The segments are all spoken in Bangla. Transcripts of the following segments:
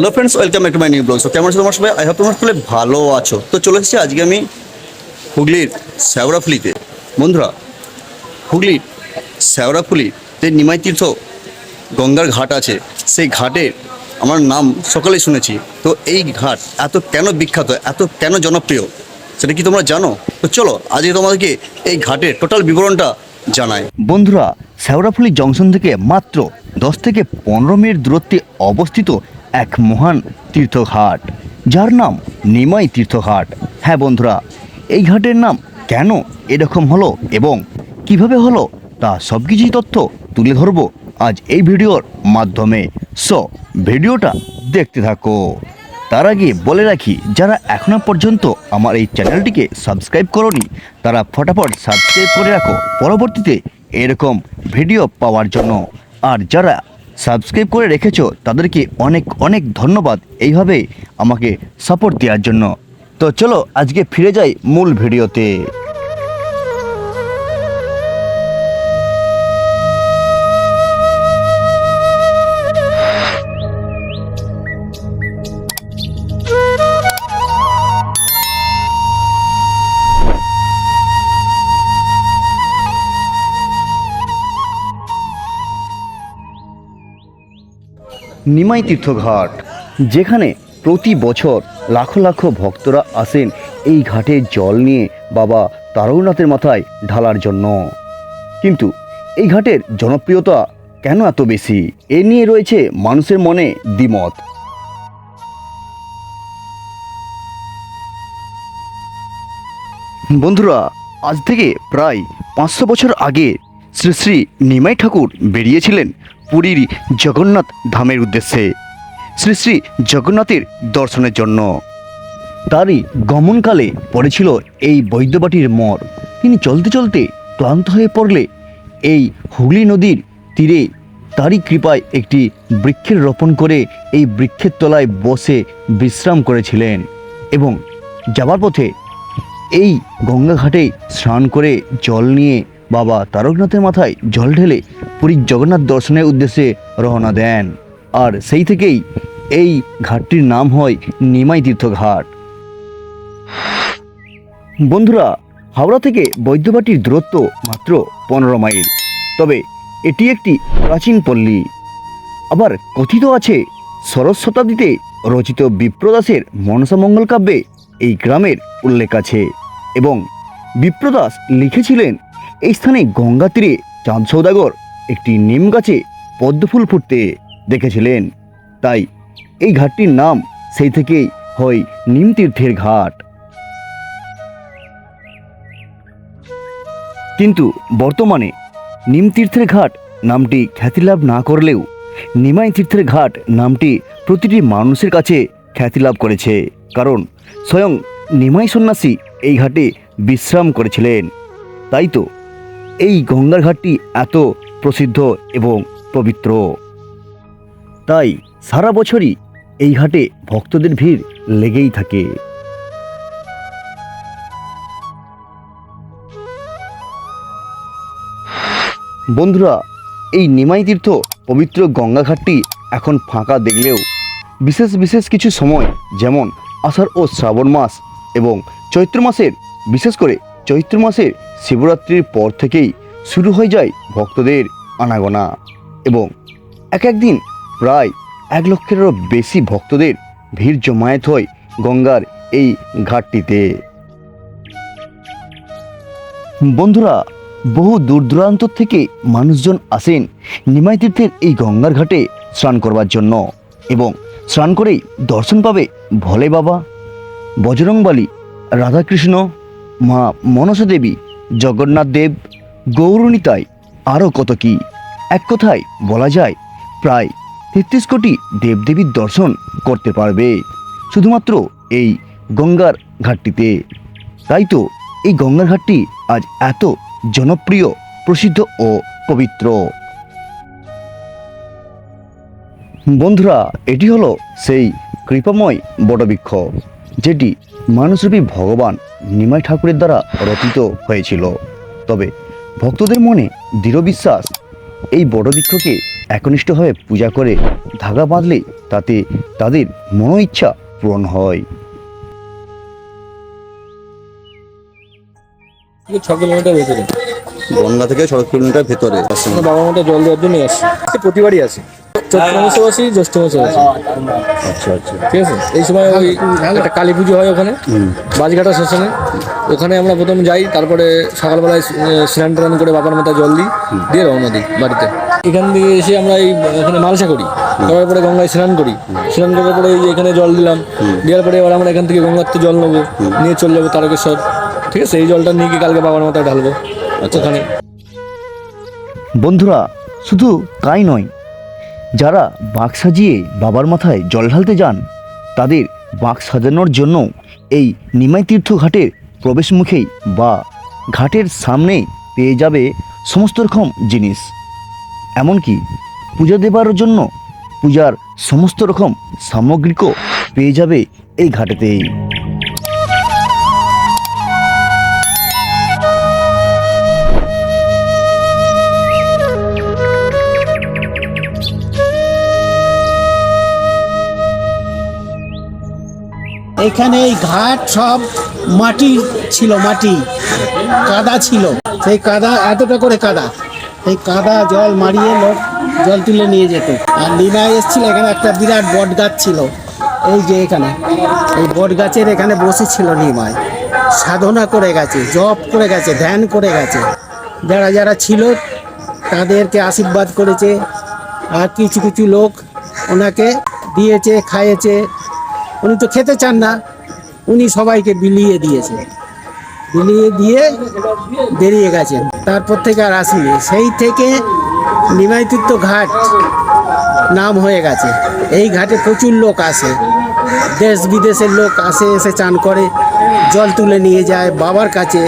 Hello friends welcome back to my new blog কেমন আছো তোমার সবাই? আই হোপ তোমরা সকলে ভালো আছো। তো চলে এসেছি আজকে আমি হুগলির শ্যাওড়াফুলিতে। বন্ধুরা, হুগলির শ্যাওড়াফুলিতে নিমাই তীর্থ গঙ্গার ঘাট আছে। সেই ঘাটে আমার নাম সকালেই শুনেছি। তো এই ঘাট এত কেন বিখ্যাত, এত কেন জনপ্রিয়, সেটা কি তোমরা জানো? তো চলো, আজকে তোমাদেরকে এই ঘাটের টোটাল বিবরণটা জানাই। বন্ধুরা, শ্যাওড়াফুলি জংশন থেকে মাত্র দশ থেকে পনেরো মিনিট দূরত্বে অবস্থিত এক মহান তীর্থঘাট, যার নাম নিমাই তীর্থঘাট। হ্যাঁ বন্ধুরা, এই ঘাটের নাম কেন এরকম হলো এবং কীভাবে হলো তা সব কিছুই তথ্য তুলে ধরবো আজ এই ভিডিওর মাধ্যমে। সো, ভিডিওটা দেখতে থাকো। তার আগে বলে রাখি, যারা এখনও পর্যন্ত আমার এই চ্যানেলটিকে সাবস্ক্রাইব করনি, তারা ফটাফট সাবস্ক্রাইব করে রাখো। পরবর্তীতে এরকম ভিডিও পাওয়ার জন্য। আর যারা সাবস্ক্রাইব করে রেখেছো, তাদেরকে অনেক অনেক ধন্যবাদ। এইভাবে আমাকে সাপোর্ট দেওয়ার জন্য। তো চলো, আজকে ফিরে যাই মূল ভিডিওতে। নিমাই তীর্থঘাট, যেখানে প্রতি বছর লাখো লাখো ভক্তরা আসেন এই ঘাটে জল নিয়ে বাবা তারকনাথের মাথায় ঢালার জন্য। কিন্তু এই ঘাটের জনপ্রিয়তা কেন এত বেশি? এ নিয়ে রয়েছে মানুষের মনে দ্বিমত। বন্ধুরা, আজ থেকে প্রায় পাঁচশো বছর আগে শ্রী শ্রী নিমাই ঠাকুর বেরিয়েছিলেন পুরীর জগন্নাথ ধামের উদ্দেশ্যে। শ্রী শ্রী জগন্নাথের দর্শনের জন্য। তারই গমনকালে পড়েছিল এই বৈদ্যবাটির মর তিনি চলতে চলতে ক্লান্ত হয়ে পড়লে এই হুগলি নদীর তীরে তারই কৃপায় একটি বৃক্ষের রোপণ করে এই বৃক্ষের তলায় বসে বিশ্রাম করেছিলেন এবং যাবার পথে এই গঙ্গাঘাটে স্নান করে জল নিয়ে বাবা তারকনাথের মাথায় জল ঢেলে পুরীর জগন্নাথ দর্শনের উদ্দেশ্যে রওনা দেন। আর সেই থেকেই এই ঘাটটির নাম হয় নিমাই তীর্থ ঘাট বন্ধুরা, হাওড়া থেকে বৈদ্যবাটির দূরত্ব মাত্র পনেরো মাইল। তবে এটি একটি প্রাচীন পল্লী। আবার কথিত আছে, ষোড়শ শতাব্দীতে রচিত বিপ্রদাসের মনসামঙ্গল কাব্যে এই গ্রামের উল্লেখ আছে এবং বিপ্রদাস লিখেছিলেন, এই স্থানে গঙ্গা তীরে চাঁদ সৌদাগর একটি নিম গাছে পদ্মফুল ফুটতে দেখেছিলেন। তাই এই ঘাটটির নাম সেই থেকেই হয় নিম তীর্থের ঘাট। কিন্তু বর্তমানে নিমতীর্থের ঘাট নামটি খ্যাতিলাভ না করলেও নিমাই তীর্থের ঘাট নামটি প্রতিটি মানুষের কাছে খ্যাতিলাভ করেছে। কারণ স্বয়ং নিমাই সন্ন্যাসী এই ঘাটে বিশ্রাম করেছিলেন। তাই তো এই গঙ্গার ঘাটটি এত প্রসিদ্ধ এবং পবিত্র। তাই সারা বছরই এই ঘাটে ভক্তদের ভিড় লেগেই থাকে। বন্ধুরা, এই নিমাই তীর্থ পবিত্র গঙ্গাঘাটটি এখন ফাঁকা দেখলেও বিশেষ বিশেষ কিছু সময় যেমন আষাঢ় ও শ্রাবণ মাস এবং চৈত্র মাসের, বিশেষ করে চৈত্র মাসের শিবরাত্রির পর থেকেই শুরু হয়ে যায় ভক্তদের আনাগোনা এবং এক একদিন প্রায় এক লক্ষেরও বেশি ভক্তদের ভিড় জমায়েত হয় গঙ্গার এই ঘাটটিতে। বন্ধুরা, বহু দূর দূরান্ত থেকে মানুষজন আসেন নিমাই তীর্থের এই গঙ্গার ঘাটে স্নান করবার জন্য এবং স্নান করেই দর্শন পাবে ভোলে বাবা, বজরংবালী, রাধাকৃষ্ণ, মা মনসা দেবী, জগন্নাথ দেব গৌরণিতাই আরও কত কি? এক কথায় বলা যায়, প্রায় তেত্রিশ কোটি দেবদেবীর দর্শন করতে পারবে শুধুমাত্র এই গঙ্গার ঘাটটিতে তাই তো এই গঙ্গার ঘাটটি আজ এত জনপ্রিয়, প্রসিদ্ধ ও পবিত্র। বন্ধুরা, এটি হলো সেই কৃপাময় বটবৃক্ষ, যেটি মানুষরূপী ভগবান নিমাই ঠাকুরের দ্বারা রচিত হয়েছিল। তবে ভক্তদের মনে দৃঢ় বিশ্বাস। এই বটবৃক্ষকে একনিষ্ঠভাবে পূজা করে ধাগা বাঁধলে তাতে তাদের মনো ইচ্ছা পূরণ হয়। ছ কিলোমিটার ভেতরে। গঙ্গা থেকে ছ কিলোমিটার ভেতরে। বাবা মাটা জল দেওয়ার জন্যই আসি। প্রতিবারই আসি। চৈত্র মাসেও আসি জ্যৈষ্ঠ মাসেও আসি। আচ্ছা আচ্ছা। ঠিক আছে? এই সময় ওই একটা কালী পুজো হয় ওখানে। বাজঘাটা শ্মশানে। ওখানে আমরা প্রথম যাই, তারপরে সকালবেলায় স্নান টান করে বাবার মাথায় জল দিই, দিয়ে রওনা দিই বাড়িতে। এখান থেকে এসে আমরা এই, এখানে মালসা করি। করার পরে গঙ্গায় স্নান করি। স্নান করার পরে এই এখানে জল দিলাম, দেওয়ার পরে এবার আমরা এখান থেকে গঙ্গার জল নেব, নিয়ে চলে যাব তারকেশ্বর। ঠিক আছে? এই জলটা নিয়ে গিয়ে কালকে বাবার মাথায় ঢালবো ওখানে। বন্ধুরা, শুধু তাই নয়, যারা বাঘ সাজিয়ে বাবার মাথায় জল ঢালতে যান, তাদের বাঘ সাজানোর জন্য এই নিমাই তীর্থ ঘাটের প্রবেশ মুখেই বা ঘাটের সামনে পেয়ে যাবে সমস্ত রকম জিনিস। এমনকি পূজা দেবার জন্য পূজার সমস্ত রকম সামগ্রিকও পেয়ে যাবে এই ঘাটেতেই। এখানে এই ঘাট সব মাটি ছিল, মাটি। কাদা ছিল। সেই কাদা, এতটা করে কাদা। সেই কাদা জল মারিয়ে লোক জল তুলে নিয়ে যেত। আর নিমায় এসেছিল, এখানে একটা বিরাট বট গাছ ছিল। এই যে এখানে। এই বট গাছের এখানে বসেছিল নিমায় সাধনা করে গেছে, জপ করে গেছে, ধ্যান করে গেছে। যারা যারা ছিল, তাদেরকে আশীর্বাদ করেছে। আর কিছু কিছু লোক ওনাকে দিয়েছে, খাইয়েছে। উনি তো খেতে চান না। উনি সবাইকে বিলিয়ে দিয়েছে। বিলিয়ে দিয়ে বেরিয়ে গেছেন তারপর থেকে আর আসেনি। সেই থেকে নিমাইতীর্থ ঘাট নাম হয়ে গেছে। এই ঘাটে প্রচুর লোক আসে। দেশ বিদেশের লোক আসে, এসে চান করে, জল তুলে নিয়ে যায় বাবার কাছে।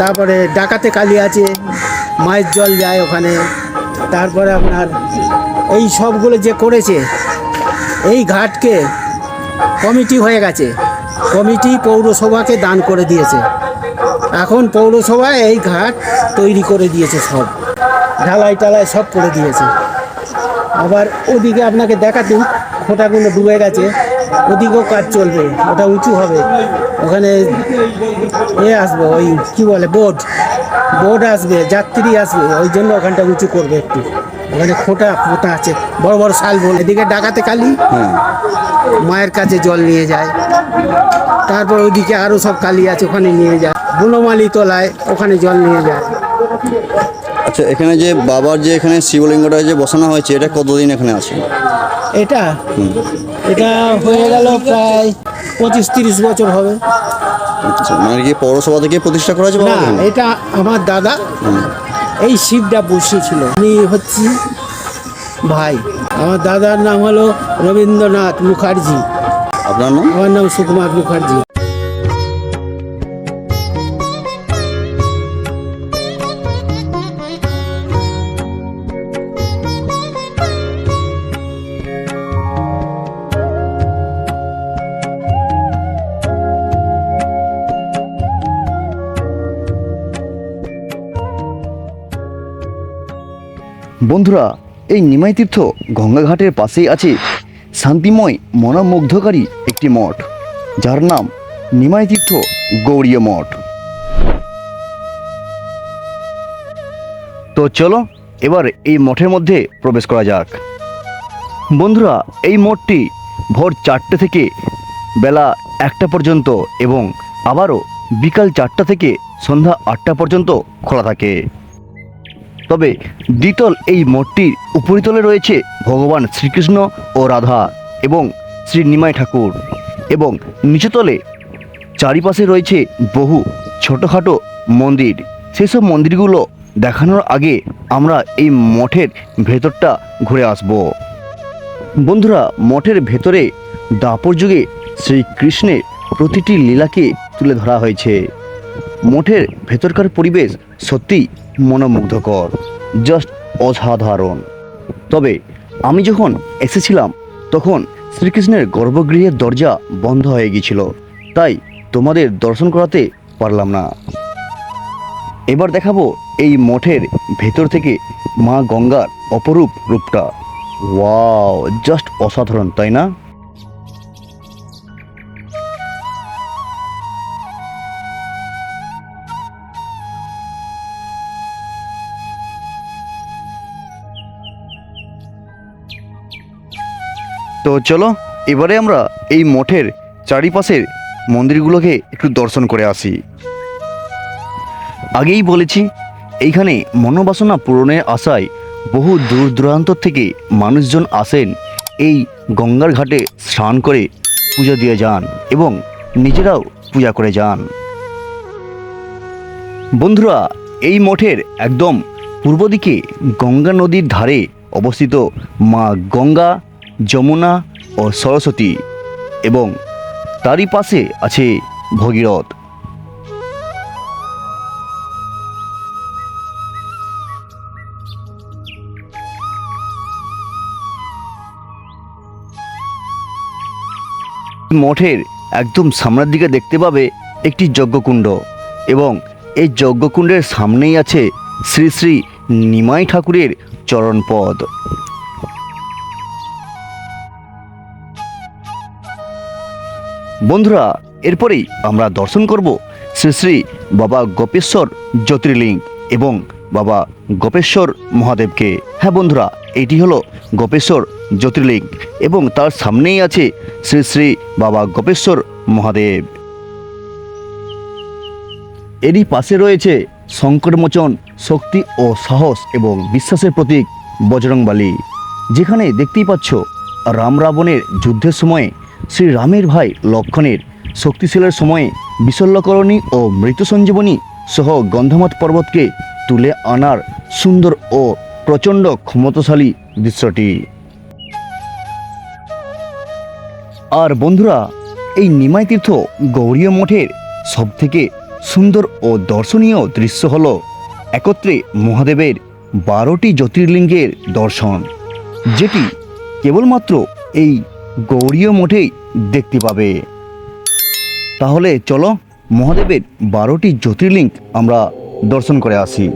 তারপরে ডাকাতে কালী আছে, মায়ের জল যায় ওখানে। তারপরে আপনার এই সবগুলো যে করেছে, এই ঘাটকে কমিটি হয়ে গেছে। কমিটি পৌরসভাকে দান করে দিয়েছে। এখন পৌরসভা এই ঘাট তৈরি করে দিয়েছে সব। ঢালাই টালাই সব করে দিয়েছে। আবার ওদিকে আপনাকে দেখাতে খোঁটাগুলো ডুবে গেছে। ওদিকেও কাজ চলবে, ওটা উঁচু হবে। ওখানে এ আসবে, ওই কি বলে বোট বোট আসবে, যাত্রী আসবে, ওই জন্য ওখানটা উঁচু করবে একটু। ওখানে খোঁটা খোঁটা আছে। বড় বড় শাল বোন এদিকে ডাকাতে কালি মায়ের কাছে জল নিয়ে যায়। তারপর ওইদিকে আরও সব কালি আছে ওখানে নিয়ে যায়। বনমালি তলায় ওখানে জল নিয়ে যায়। আচ্ছা এখানে যে বাবার যে এখানে শিবলিঙ্গটা যে বসানো হয়েছে এটা কতদিন এখানে আছে? এটা? এটা হয়ে গেল প্রায় পঁচিশ তিরিশ বছর হবে। আচ্ছা মানে কি পৌরসভা থেকে প্রতিষ্ঠা করা হয়েছে না এটা আমার দাদা। এই শিবটা বসিয়েছিল আমি হচ্ছি ভাই। আমার দাদার নাম হলো রবীন্দ্রনাথ মুখার্জি। আপনার নাম? আমার নাম সুকুমার মুখার্জি। বন্ধুরা, এই নিমাই তীর্থ গঙ্গাঘাটের পাশেই আছে শান্তিময় মনোমুগ্ধকারী একটি মঠ, যার নাম নিমাই তীর্থ গৌড়ীয় মঠ। তো চলো, এবার এই মঠের মধ্যে প্রবেশ করা যাক। বন্ধুরা, এই মঠটি ভোর চারটে থেকে বেলা একটা পর্যন্ত এবং আবারও বিকাল চারটা থেকে সন্ধ্যা আটটা পর্যন্ত খোলা থাকে। তবে দ্বিতল এই মঠটির উপরিতলে রয়েছে ভগবান শ্রীকৃষ্ণ ও রাধা এবং শ্রী নিমাই ঠাকুর এবং নিচতলে চারিপাশে রয়েছে বহু ছোটোখাটো মন্দির। সেসব মন্দিরগুলো দেখানোর আগে আমরা এই মঠের ভেতরটা ঘুরে আসব। বন্ধুরা, মঠের ভেতরে দাপর যুগে শ্রীকৃষ্ণের প্রতিটি লীলাকে তুলে ধরা হয়েছে। মঠের ভেতরকার পরিবেশ সত্যিই মনোমুগ্ধকর জাস্ট অসাধারণ। তবে আমি যখন এসেছিলাম, তখন শ্রীকৃষ্ণের গর্ভগৃহের দরজা বন্ধ হয়ে গিয়েছিল, তাই তোমাদের দর্শন করাতে পারলাম না। এবার দেখাবো এই মঠের ভেতর থেকে মা গঙ্গার অপরূপ রূপটা। ওয়াও জাস্ট অসাধারণ, তাই না? তো চলো, এবারে আমরা এই মঠের চারিপাশের মন্দিরগুলোকে একটু দর্শন করে আসি। আগেই বলেছি, এইখানে মনোবাসনা পূরণের আশায় বহু দূর দূরান্ত থেকে মানুষজন আসেন এই গঙ্গার ঘাটে স্নান করে পূজা দিয়ে যান এবং নিজেরাও পূজা করে যান। বন্ধুরা, এই মঠের একদম পূর্ব দিকে গঙ্গা নদীর ধারে অবস্থিত মা গঙ্গা যমুনা ও সরস্বতী এবং তারই পাশে আছে ভগীরথ। মঠের একদম সামনের দিকে দেখতে পাবে একটি যজ্ঞকুণ্ড এবং এই যজ্ঞকুণ্ডের সামনেই আছে শ্রী শ্রী নিমাই ঠাকুরের চরণপদ। বন্ধুরা, এরপরেই আমরা দর্শন করব শ্রী শ্রী বাবা গোপেশ্বর জ্যোতির্লিঙ্গ এবং বাবা গোপেশ্বর মহাদেবকে। হ্যাঁ বন্ধুরা, এটি হলো গোপেশ্বর জ্যোতির্লিঙ্গ এবং তার সামনেই আছে শ্রী শ্রী বাবা গোপেশ্বর মহাদেব। এরই পাশে রয়েছে সংকটমোচন শক্তি ও সাহস এবং বিশ্বাসের প্রতীক বজরংবালী। যেখানে দেখতেই পাচ্ছ রাম রাবণের যুদ্ধের সময়ে শ্রী রামের ভাই লক্ষণের শক্তিশীলের সময়ে বিশল্যকরণী ও মৃত সঞ্জীবনী সহ গন্ধমত পর্বতকে তুলে আনার সুন্দর ও প্রচণ্ড ক্ষমতাশালী দৃশ্যটি। আর বন্ধুরা, এই নিমাই তীর্থ গৌরীয় মঠের সবথেকে সুন্দর ও দর্শনীয় দৃশ্য হল একত্রে মহাদেবের বারোটি জ্যোতির্লিঙ্গের দর্শন, যেটি কেবলমাত্র এই গৌরীয় মঠেই দেখতে পাবে। তাহলে চলো মহাদেবের বারোটি জ্যোতির্লিঙ্গ আমরা দর্শন করে আসি।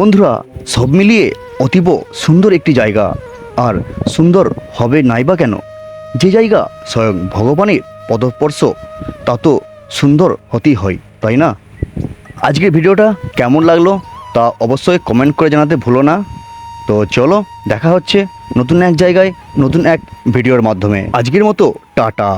বন্ধুরা, সব মিলিয়ে অতীব সুন্দর একটি জায়গা। আর সুন্দর হবে নাই বা কেন? যে জায়গা স্বয়ং ভগবানের পদস্পর্শ, তা তো সুন্দর হতেই হয়, তাই না? আজকের ভিডিওটা কেমন লাগল তা অবশ্যই কমেন্ট করে জানাতে ভুলো না। তো চলো, দেখা হচ্ছে নতুন এক জায়গায়, নতুন এক ভিডিওর মাধ্যমে। আজকের মতো, টাটা।